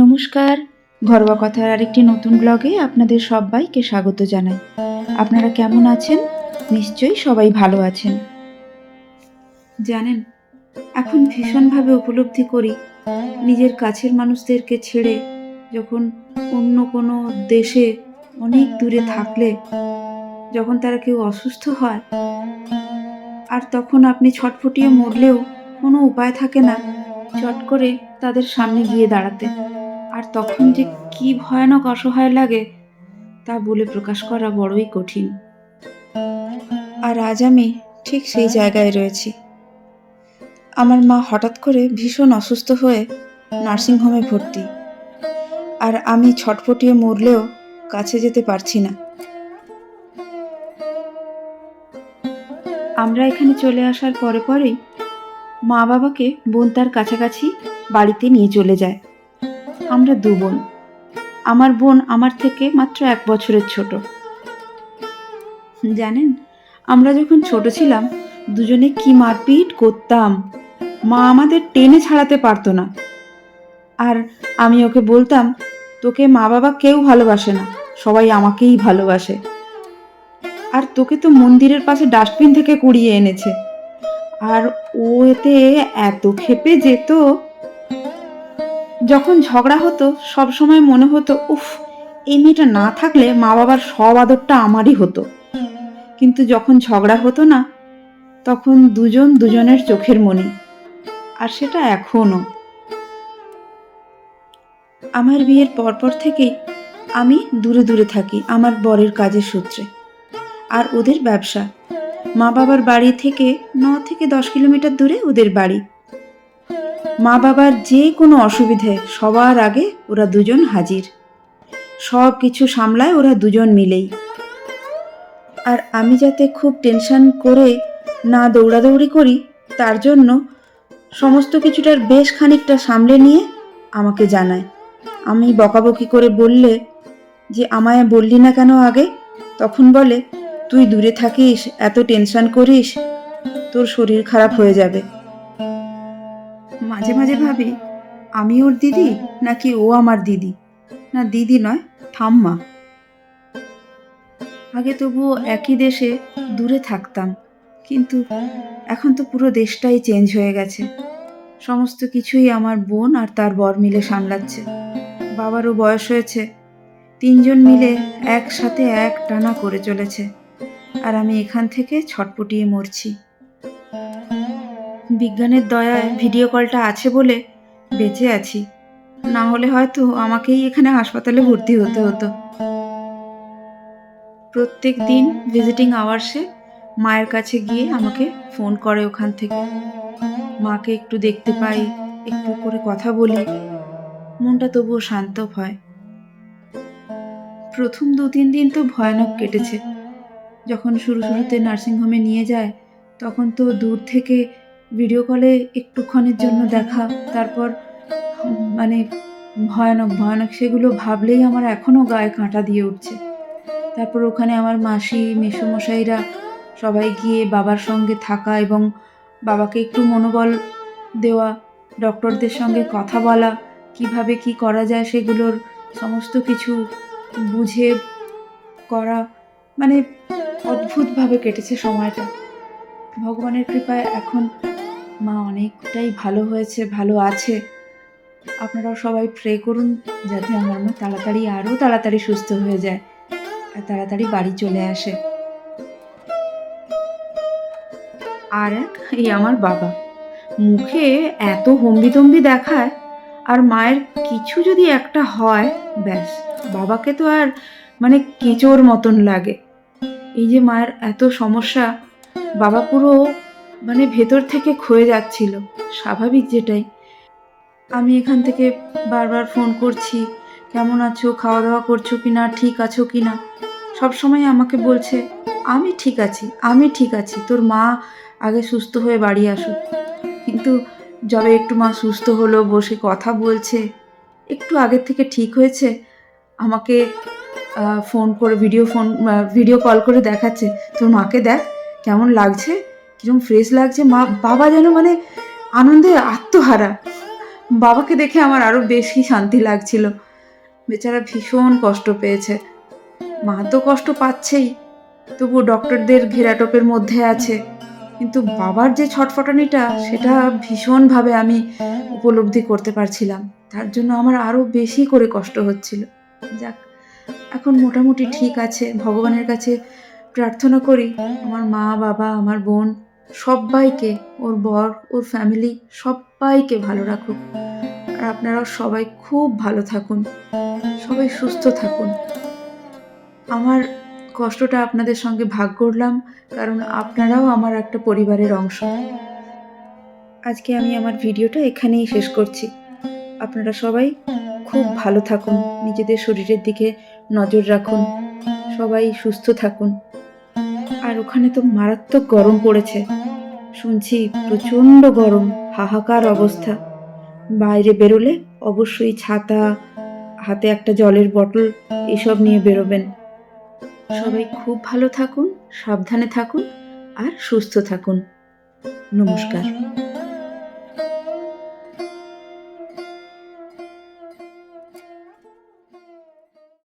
নমস্কার। ঘরোয়া কথার আরেকটি নতুন ব্লগে আপনাদের সবাইকে স্বাগত জানাই। আপনারা কেমন আছেন? নিশ্চয়ই সবাই ভালো আছেন। জানেন, এখন ভীষণভাবে উপলব্ধি করি, নিজের কাছের মানুষদেরকে ছেড়ে যখন অন্য কোনো দেশে অনেক দূরে থাকলে, যখন তারা কেউ অসুস্থ হয়, আর তখন আপনি ছটফটিয়ে মরলেও কোনো উপায় থাকে না, চট করে তাদের সামনে গিয়ে দাঁড়াতে। আর তখন যে কি ভয়ানক অসহায় লাগে তা বলে প্রকাশ করা বড়ই কঠিন। আর আজ আমি ঠিক সেই জায়গায় রয়েছি। আমার মা হঠাৎ করে ভীষণ অসুস্থ হয়ে নার্সিংহোমে ভর্তি। আর আমি ছটফটিয়ে মরলেও কাছে যেতে পারছি না। আমরা এখানে চলে আসার পরে পরেই মা বাবাকে বোন তার কাছাকাছি বাড়িতে নিয়ে চলে যায়। আমরা দু বোন। আমার বোন আমার থেকে মাত্র এক বছরের ছোট। জানেন, আমরা যখন ছোট ছিলাম, দুজনে কি মারপিট করতাম। মা আমাদের টেনে ছাড়াতে পারতো না। আর আমি ওকে বলতাম, তোকে মা বাবা কেউ ভালোবাসে না, সবাই আমাকেই ভালোবাসে। আর তোকে তো মন্দিরের পাশে ডাস্টবিন থেকে কুড়িয়ে এনেছে। আর ও এতে এত ক্ষেপে যেত যখন ঝগড়া হতো, সব সময় মনে হতো, উফ, এই মেয়েটা না থাকলে মা বাবার সব আদরটা আমারই হতো। কিন্তু যখন ঝগড়া হতো না, তখন দুজন দুজনের চোখের মনি, আর সেটা এখনও আমার বিয়ের পরপর থেকেই আমি দূরে দূরে থাকি, আমার বরের কাজের সূত্রে। আর ওদের ব্যবসা মা বাবার বাড়ি থেকে ন থেকে দশ কিলোমিটার দূরে ওদের বাড়ি। মা বাবার যে কোনো অসুবিধে সবার আগে ওরা দুজন হাজির। সব কিছু সামলায় ওরা দুজন মিলেই। আর আমি যাতে খুব টেনশন করে না দৌড়াদৌড়ি করি, তার জন্য সমস্ত কিছুটার বেশ খানিকটা সামলে নিয়ে আমাকে জানায়। আমি বকাবকি করে বললে যে, আমায় বললি না কেন আগে? তখন বলে, তুই দূরে থাকিস, এত টেনশন করিস, তোর শরীর খারাপ হয়ে যাবে। মাঝে মাঝে ভাবি, আমি ওর দিদি নাকি ও আমার দিদি? না, দিদি নয়, ঠাম্মা। আগে তবুও একই দেশে দূরে থাকতাম, কিন্তু এখন তো পুরো দেশটাই চেঞ্জ হয়ে গেছে। সমস্ত কিছুই আমার বোন আর তার বর মিলে সামলাচ্ছে। বাবারও বয়স হয়েছে, তিনজন মিলে একসাথে এক টানা করে চলেছে, আর আমি এখান থেকে ছটপটিয়ে মরছি। বিজ্ঞানের দয়ায় ভিডিও কলটা আছে বলে বেঁচে আছি। না হলে হয়তো আমাকেই এখানে হাসপাতালে ভর্তি হতে হতো। প্রত্যেক দিন ভিজিটিং আওয়ার্সে মায়ের কাছে গিয়ে আমাকে ফোন করে ওখান থেকে। মাকে একটু দেখতে পাই, একটু করে কথা বলি। মনটা তবুও শান্ত হয়। প্রথম দু তিন দিন তো ভয়ানক কেটেছে। যখন শুরু শুরুতে নার্সিংহোমে নিয়ে যায়, তখন তো দূর থেকে ভিডিও কলে একটুক্ষণের জন্য দেখা। তারপর মানে ভয়ানক ভয়ানক সেগুলো ভাবলেই আমার এখনও গায়ে কাঁটা দিয়ে উঠছে। তারপর ওখানে আমার মাসি মেসোমশাইরা সবাই গিয়ে বাবার সঙ্গে থাকা এবং বাবাকে একটু মনোবল দেওয়া ডক্টরদের সঙ্গে কথা বলা কীভাবে কি করা যায় সেগুলোর সমস্ত কিছু বুঝে করা মানে অদ্ভুতভাবে কেটেছে সময়টা। ভগবানের কৃপায় এখন মা অনেকটাই ভালো হয়েছে, ভালো আছে। আপনারাও সবাই প্রে করুন যাতে আমার মা তাড়াতাড়ি আরও তাড়াতাড়ি সুস্থ হয়ে যায় আর তাড়াতাড়ি বাড়ি চলে আসে। আর এক, এই আমার বাবা। মুখে এত হম্বিতম্বি দেখায় আর মায়ের কিছু যদি একটা হয়, ব্যাস, বাবাকে তো আর মানে কেঁচোর মতন লাগে। এই যে মায়ের এত সমস্যা, বাবা পুরো মানে ভেতর থেকে ক্ষয়ে যাচ্ছিল। স্বাভাবিক যেটাই। আমি এখান থেকে বারবার ফোন করছি, কেমন আছো? খাওয়া দাওয়া করছ কি না ঠিক আছো কি না সবসময় আমাকে বলছে, আমি ঠিক আছি, আমি ঠিক আছি। তোর মা আগে সুস্থ হয়ে বাড়ি আসুক। কিন্তু যবে একটু মা সুস্থ হলো, বসে কথা বলছে, একটু আগের থেকে ঠিক হয়েছে? আমাকে ফোন করে ভিডিও ফোন ভিডিও কল করে দেখাচ্ছে, তোর মাকে দেখ, কেমন লাগছে? কিরম ফ্রেশ লাগছে। মা, বাবা যেন মানে আনন্দে আত্মহারা। বাবাকে দেখে আমার আরও বেশি শান্তি লাগছিল। বেচারা ভীষণ কষ্ট পেয়েছে। মা তো কষ্ট পাচ্ছেই তবু ডক্টরদের ঘেরাটোপের মধ্যে আছে। কিন্তু বাবার যে ছটফটানিটা, সেটা ভীষণভাবে আমি উপলব্ধি করতে পারছিলাম। তার জন্য আমার আরও বেশি করে কষ্ট হচ্ছিল। যাক, এখন মোটামুটি ঠিক আছে। ভগবানের কাছে প্রার্থনা করি, আমার মা, বাবা, আমার বোন সবাইকে, ওর বর, ওর ফ্যামিলি সবাইকে ভালো রাখুক। আর আপনারাও সবাই খুব ভালো থাকুন। সবাই সুস্থ থাকুন। আমার কষ্টটা আপনাদের সঙ্গে ভাগ করলাম, কারণ আপনারাও আমার একটা পরিবারের অংশ। আজকে আমি আমার ভিডিওটা এখানেই শেষ করছি। আপনারা সবাই খুব ভালো থাকুন, নিজেদের শরীরের দিকে নজর রাখুন, সবাই সুস্থ থাকুন। আর ওখানে তো মারাত্মক গরম পড়েছে। শুনছি প্রচণ্ড গরম, হাহাকার অবস্থা। বাইরে বেরোলে অবশ্যই ছাতা, হাতে একটা জলের বটল, এসব নিয়ে বেরোবেন। সবাই খুব ভালো থাকুন, সাবধানে থাকুন আর সুস্থ থাকুন। নমস্কার।